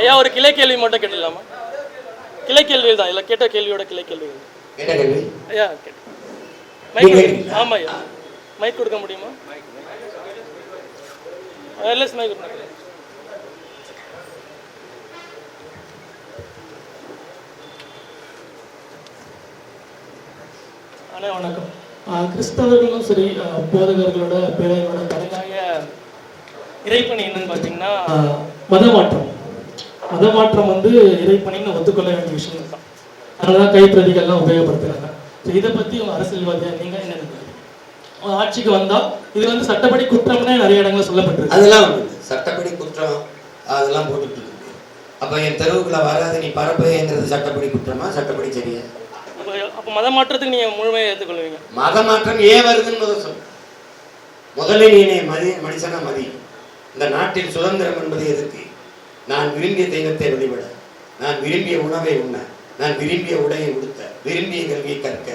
ஐயா ஒரு கிளை கேள்வி மட்டும் கேட்டுடலாமா கிளை கேள்வி தான். இல்லை கேட்ட கேள்வியோட கிளை கேள்வி கேட்ட கேள்வி? ஐயா கேட்டு. மைக் நீங்க கொடுங்க. ஆமா ஐயா. மைக் கொடுக்க முடியுமா? வயர்லெஸ் மைக் கொடுங்க. அண்ணா வணக்கம். கிறிஸ்தவர்களும் சரி போதகர்களோட தலையாய இறைப்பணி என்னன்னு பார்த்தீங்கன்னா மதமாற்றம். மதமாற்றம் வந்து இறைப்பணின்னு ஒத்துக்கொள்ள வேண்டிய விஷயம் தான் அதனால தான் கைப்பிரதிகள்லாம் உபயோகப்படுத்துறாங்க. ஸோ இதை பற்றி உங்கள் அரசியல்வாதியாக நீங்கள் என்ன நினைக்கிறீங்க? ஆட்சிக்கு வந்தால் இது வந்து சட்டப்படி குற்றம்னே நிறைய இடங்களில் சொல்லப்பட்டிருக்கு. அதெல்லாம். சட்டப்படி குற்றம் அதெல்லாம் போட்டுட்டு இருக்கு. அப்ப என் தெருவுக்குள்ள வராது நீ பரப்புங்கிறது சட்டப்படி குற்றமா சட்டப்படி சரியா? அப்போ அப்போ மதமாற்றத்துக்கு நீங்கள் முழுமையாக ஏற்றுக்கொள்வீங்க மத மாற்றம் ஏன் வருதுன்னு முதல் சொல்லு. முதல்ல நீ மதி மனுஷனா மதி. இந்த நாட்டில் சுதந்திரம் என்பது எதுக்கு? நான் விரும்பிய தெய்வத்தை வழிபட நான் விரும்பிய உணவை உண்ண நான் விரும்பிய உடையை உடுத்த விரும்பிய கல்வியை கற்க.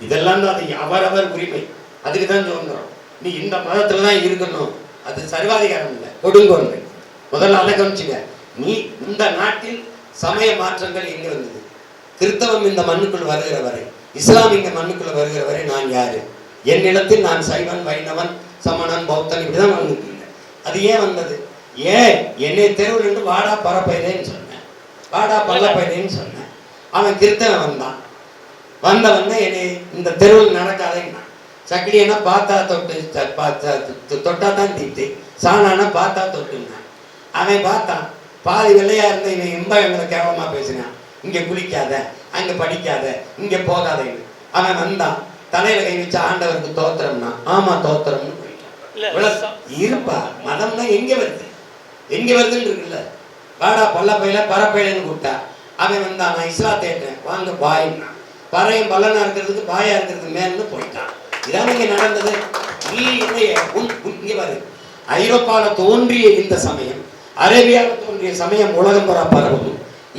இதெல்லாம் தான் அது அவரவர் உரிமை. அதுக்கு தான் சுதந்திரம். நீ இந்த மதத்தில் தான் இருக்கணும். அது சர்வாதிகாரம் இல்லை. கொடுங்கோன்மை. முதல்ல அதை கவனிச்சுங்க நீ இந்த நாட்டில் சமய மாற்றங்கள் எங்கே வந்தது? கிறிஸ்தவம் இந்த மண்ணுக்குள் வருகிற வரை இஸ்லாம் இந்த மண்ணுக்குள் வருகிற வரை நான் யாரு? என் இடத்தில் நான் சைவன் வைணவன் சமணன் பௌத்தன் இப்படிதான் வந்திருக்கேன் அது ஏன் வந்தது. ஏன்? என்னை தெருவில் இருந்து வாடா பரப்பயிலேன்னு சொன்னேன். வாடா பல்லப்பயிலேன்னு சொன்னேன். அவன் கிருத்தனை வந்தான். வந்தவன் என்னை இந்த தெருவில் நடக்காதேன்னா சக்கிலியனா பார்த்தா தொட்டு பார்த்தா தொட்டா தான் தீட்டு சாணானா பார்த்தா தொட்டுனான் அவன் பார்த்தான். பாதி வெள்ளையா இருந்த இவன் எம்ப எங்களை கேவலமாக பேசினான். இங்கே குளிக்காத அங்கே படிக்காத இங்கே போகாதேன்னு. அவன் வந்தான். தலையில கை வச்சு ஆண்டவருக்கு தோத்திரம்னா ஆமா தோத்திரம்னு. இருப்பா. மதம்னா எங்க வருது? எங்க வருதுன்னு இருக்குல்ல. வாடா பல்லப்பையில பரப்பையிலன்னு கூப்பிட்டா அவன் வந்தான் நான் இஸ்லாத்தை ஏற்றேன். வாங்க பாய்னா பறையும் பல்லனா இருக்கிறதுக்கு பாயா இருக்கிறதுக்கு மேல்னு போயிட்டான். இதான் இங்க நடந்தது? இங்க பாரு. ஐரோப்பால தோன்றிய இந்த சமயம் அரேபியாவில் தோன்றிய சமயம் உலகம் புற பரவுது.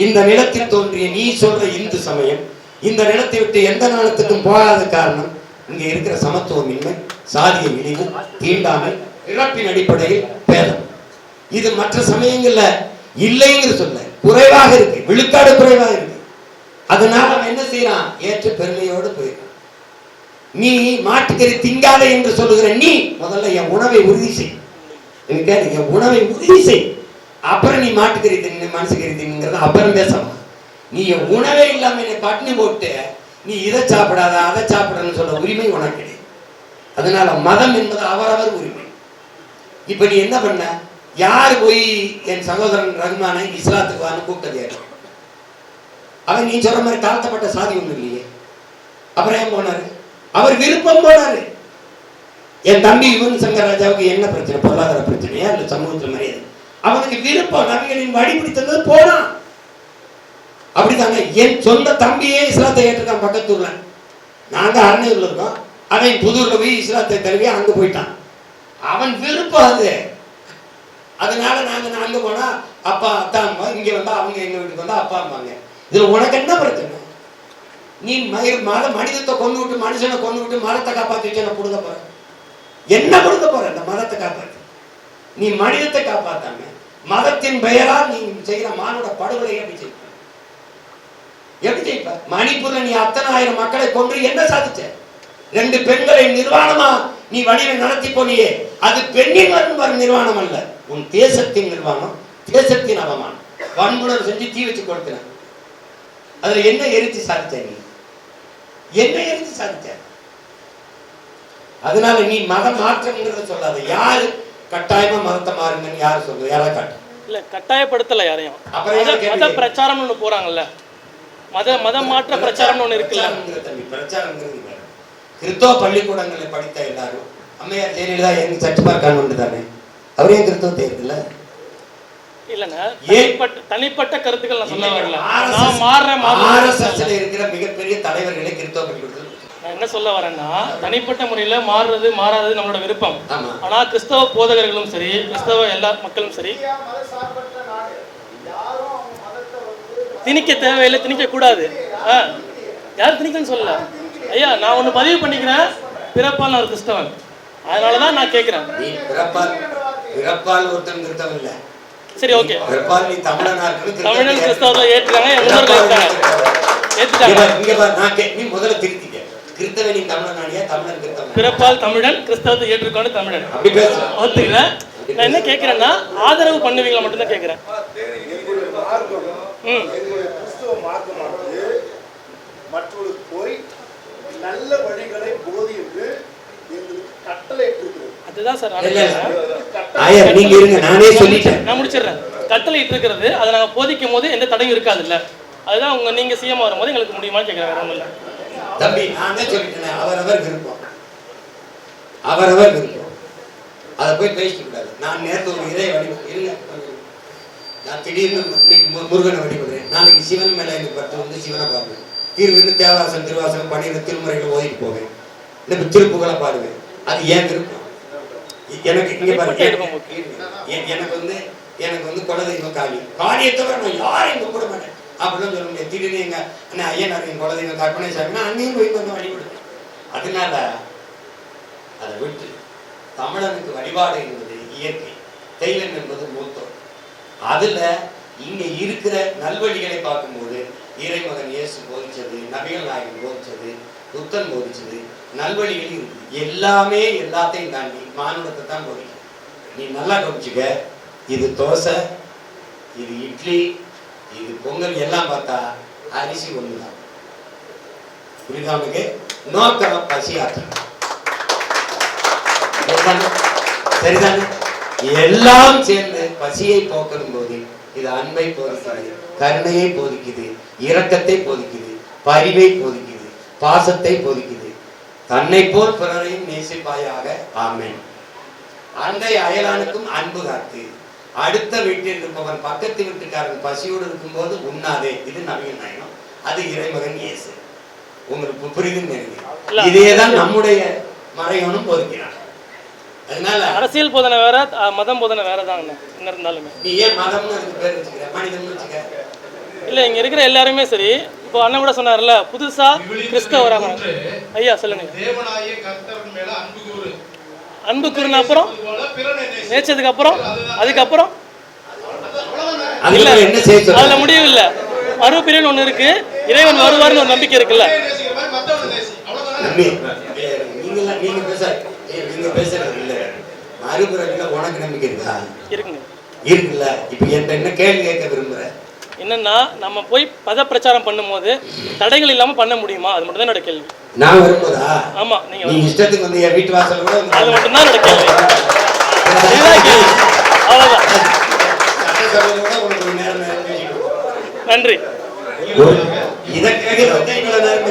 இந்த நிலத்தில் தோன்றிய நீ சொல்ற இந்து சமயம் இந்த நிலத்தை விட்டு எந்த நாளத்துக்கும் போகாத காரணம் இங்க இருக்கிற சமத்துவமின்மை சாதிய இழிவு தீண்டாமை இழப்பின் அடிப்படையில் பேதம். இது மற்ற சமயங்கள்ல இல்லைங்கிற சொல்ல குறைவாக இருக்கு விழுக்காடு குறைவாக இருக்கு. அதனால அவன் என்ன செய்யறான் ஏற்று பெருமையோடு போயிடறான் நீ மாட்டுக்கறி திங்காத என்று சொல்லுகிற நீ முதல்ல என் உணவை உறுதி செய். என் உணவை உறுதி செய். அப்புறம் நீ மாட்டுக்கறி தின்னு மனசுக்கறி தின்னுங்கிறது அப்புறம் பேசலாம் நீ என் உணவே இல்லாம என்னை பட்டினி போட்டு நீ இதை சாப்பிடாத அதை சாப்பிடணும்னு சொல்ல உரிமை உனக்கு கிடையாது. அதனால மதம் என்பது அவரவர் உரிமை. இப்ப நீ என்ன பண்ண? யார் போய் என் சகோதரன் ரகுமானை இஸ்லாத்துக்கு வான்னு கூப்பிட்டது அவன் நீ சொல்ற மாதிரி தாழ்த்தப்பட்ட சாதி ஒண்ணு இல்லையே. அப்புறம் ஏன் போனாரு? அவர் விருப்பம் போனாரு. என் தம்பி யுவன் சங்கர் ராஜாவுக்கு என்ன பிரச்சனை? பொருளாதார பிரச்சனையா இல்ல சமூகத்தில் மரியாதை அவனுக்கு விருப்பம் நபிகளின் வழிபிடித்தது போனான் அப்படிதாங்க. என் சொந்த தம்பியே இஸ்லாத்தை ஏற்றுக்கான் பக்கத்தூர்ல. நாங்க அரணியூர்ல இருக்கோம். அவன் புதூர்ல போய் இஸ்லாத்தை தழுவி அங்க போயிட்டான். அவன் விருப்பம் அது. அதனால நாங்க அங்க போனா அப்பா அத்தா அம்மா இங்க வந்தா அவங்க எங்க வீட்டுக்கு வந்தா அப்பா அம்மாங்க இதுல உனக்கு என்ன பிரச்சனை? நீ மய- மத மனிதத்தை கொண்டு விட்டு மனுஷனை கொண்டு விட்டு மதத்தை காப்பாத்தி வச்சு என்ன கொடுக்க போற? என்ன கொடுக்க போற இந்த மதத்தை காப்பாத்து? நீ மனிதத்தை காப்பாத்தாம மதத்தின் பெயரால் நீ செய்கிற மானோட படுகொலை எப்படி செய்யும் எப்படி ஜெயிப்ப? மணிப்பூர்ல நீ அத்தனை ஆயிரம் மக்களை கொன்று என்ன சாதிச்ச? ரெண்டு பெண்களை நிர்வாணமா நீ வடிவை நடத்தி போனியே. அது பெண்ணின் வரும் நிர்வாணம் அல்ல. உன் தேசத்தின் நிர்வாணம் தேசத்தின் அவமானம். வன்புணர்வு செஞ்சு தீ வச்சு கொடுக்கிற அதுல என்ன எரிச்சு சாதிச்ச நீ? என்ன எரிச்சு சாதிச்ச? அதனால நீ மத மாற்றம்ங்கிறத சொல்லாத. யாரு கட்டாயமா மதத்தை மாறுங்கன்னு யாரு சொல்றது யாரா காட்டு. இல்ல கட்டாயப்படுத்தல யாரையும். அப்புறம் பிரச்சாரம்னு போறாங்கல்ல. மத மதம் மாற்ற பிரச்சாரம்னு ஒண்ணு இருக்குல்ல? வேற. கிறிஸ்தவ பள்ளிக்கூடங்களில் படித்த எல்லாரும் அம்மையார் ஜெயலலிதா எங்க சற்றுமார் கான்வென்ட் தானே? அவரே கிறிஸ்தவத்தை இருக்குல்ல இல்லங்க? தனிப்பட்ட தனிப்பட்ட கருத்துக்கள் நான் சொல்ல வரல RSS நான் மாறுறேன் RSS ல மாறுறேன் இருக்கிற மிகப்பெரிய தலைவர்களே கிறிஸ்தவ பள்ளிக்கூடத்தில் நான் என்ன சொல்ல வரேன்னா தனிப்பட்ட முறையில மாறுறது மாறாதது நம்மளோட விருப்பம். ஆனா கிறிஸ்தவ போதகர்களும் சரி கிறிஸ்தவ எல்லா மக்களும் சரி திணிக்க தேவையில்லை திணிக்க கூடாது ஆ யாரும் திணிக்கன்னு சொல்லல? ஐயா நான் ஒண்ணு பதிவு பண்ணிக்கிறேன். பிறப்பால் நான் ஒரு கிறிஸ்தவன். அதனால தான் நான் கேட்குறேன் நீ பிறப்பால் பிறப்பால் ஒருத்தன் கிறிஸ்தவன் இல்ல. சரி ஓகே. பிறப்பால் நீ தமிழனா இருக்கணும் தமிழன் கிறிஸ்தவ கிறிஸ்தவர்ல ஏற்றுறாங்க என் முன்னோர்கள் ஏற்றுறாங்க ஏற்றுட்டாங்க இங்க பாரு, இங்க பாரு, நான் கே- நீ முதல்ல திருத்திக்க. கிறிஸ்தவ நீ தமிழனானியா தமிழன் கிறிஸ்தவன்? பிறப்பால் தமிழன் கிறிஸ்தவத்தை ஏற்றுக்கொண்டு தமிழன். அப்படி பேசு ஒத்துக்கிறேன் நான் என்ன கேட்கிறேன்னா ஆதரவு பண்ணுவீங்களா மட்டும்தான் கேட்கிறேன் எங்களுடைய கிறிஸ்துவ மார்க்கமானது மற்றவர்களுக்கு போய் நல்ல வழிகளை போதிட்டு எங்களுக்கு கட்டளை அதுதான் சார் நீங்க இருங்க நானே சொல்லிட்டேன். நான் முடிச்சிடுறேன். கட்டளை இருக்கிறது அதை நாங்கள் போதிக்கும் போது எந்த தடையும் இருக்காதுல்ல. அதுதான் உங்க நீங்க சிஎம் வரும்போது எங்களுக்கு முடியுமான்னு கேட்குறேன் வேற இல்லை. தம்பி நானே சொல்லிட்டேன் அவரவர் விருப்பம். அவரவர் விருப்பம். அதை போய் நான் நேரத்து ஒரு வழிபடு இல்ல நான் திடீர்னு முருகனை வழிபடுறேன். நாளைக்கு சிவன் மேல எனக்கு பட்டு வந்து சிவனை பார்ப்பேன். தீர்வுன்னு தேவாசம் திருவாசகம் பண்ணிடுற திருமுறைகளை ஓதிட்டு போவேன். இந்த திருப்புகளை பாடுவேன். அது ஏன் விருப்பம்? எ- எனக்கு இங்க பாருங்க எனக்கு வந்து எனக்கு வந்து குலதெய்வம் காளி. காளியை தவிர நான் யாரையும் கும்பிட மாட்டேன். அப்படின்னு சொல்ல முடியாது திடீர்னு எங்க அண்ணன் ஐயனார் என் குலதெய்வம் கற்பனை சாமினா அன்னையும் போய் வந்து வழிபடுவேன். அதனால அதை விட்டு தமிழனுக்கு வழிபாடு என்பது இயற்கை. தெய்வம் என்பது மூத்தம் அதுல இங்கே இருக்கிற நல்வழிகளை பார்க்கும்போது இறைமகன் இயேசு போதிச்சது நபிகள் நாயகன் போதிச்சது புத்தன் போதிச்சது நல்வழிகள் இருக்குது. எல்லாமே எல்லாத்தையும் தாண்டி மானுடத்தை தான் போதிக்கும். நீ நல்லா கவனிச்சுக்க இது தோசை இது இட்லி இது பொங்கல் எல்லாம் பார்த்தா அரிசி ஒண்ணுதான். புரியுதா உனக்கு? நோக்கம் பசி சரிதானே? எல்லாம் சேர்ந்து பசியை போக்கணும் போது இது அன்பை போதிக்குது கருணையை போதிக்குது இரக்கத்தை போதிக்குது பரிவை போதிக்குது பாசத்தை போதிக்குது தன்னை போல் பிறரையும் நேசிப்பாயாக ஆமென். அண்டை அயலானுக்கும் அன்பு காத்து அடுத்த வீட்டில் இருப்பவன் பக்கத்து வீட்டுக்காரன் பசியோடு இருக்கும்போது உண்ணாதே. இது நவீன நயனம் அது இறைமகன் இயேசு. உங்களுக்கு புரியுதுன்னு இதேதான் நம்முடைய மறைவனும் போதிக்கிறான். அதனால அரசியல் போதனை வேற மதம் போதனை வேற தாங்க என்ன இருந்தாலுமே. நீ ஏன் மதம்னு அதுக்கு பேர் வச்சுக்கிற? மனிதன் வச்சுக்க இல்ல இங்க இருக்கிற எல்லாருமே சரி இப்போ அண்ணன் கூட சொன்னார்ல புதுசா கிறிஸ்தவராக ஐயா சொல்லுங்க. தேவனாகிய கர்த்தர் மேல அன்பு கூறு. அன்பு கூறின அப்புறம். நேச்சதுக்கு அப்புறம் அதுக்கப்புறம்? செய்ய அதுல முடிவு இல்ல மறுபிரியன் ஒண்ணு இருக்கு இறைவன் வருவார்னு ஒரு நம்பிக்கை இருக்குல்ல. நீங்க பேசுறது மறுபிறவில உனக்கு நம்பிக்கை இருக்கா? இருக்குங்க. இருக்குல்ல. இப்ப என்கிட்ட என்ன கேள்வி கேட்க விரும்புற? என்னன்னா நம்ம போய் பத பிரச்சாரம் பண்ணும்போது தடைகள் இல்லாம பண்ண முடியுமா? அது மட்டும் தான் என்னோட கேள்வி. நான் வரும்போதா? ஆமா நீங்க நீ இஷ்டத்துக்கு வந்து என் வீட்டு வாசல் கூட அது மட்டும் தான் என்னோட கேள்வி. அவ்வளவுதான். நன்றி. இதை கேட்க நேரம்